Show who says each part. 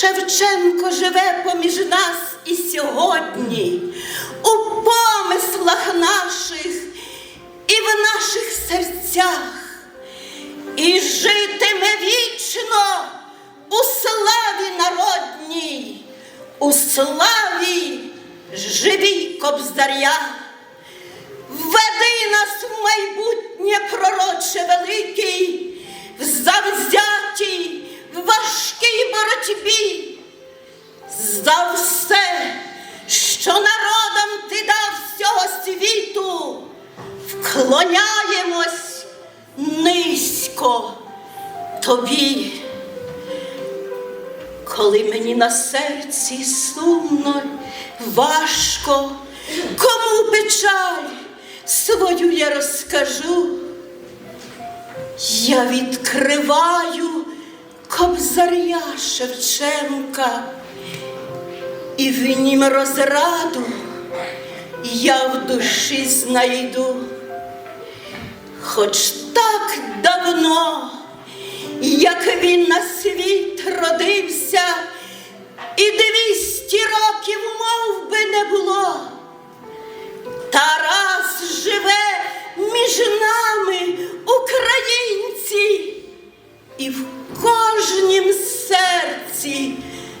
Speaker 1: Шевченко живе поміж нас і сьогодні, у помислах наших і в наших серцях, і житиме вічно у славі народній, у славі живій кобзаря. Веди нас в майбутнє пророче великий, вклоняємось низько тобі. Коли мені на серці сумно, важко, кому печаль свою я розкажу. Я відкриваю кобзаря Шевченка, і в нім розраду я в душі знайду хоч так давно, як він на світ родився.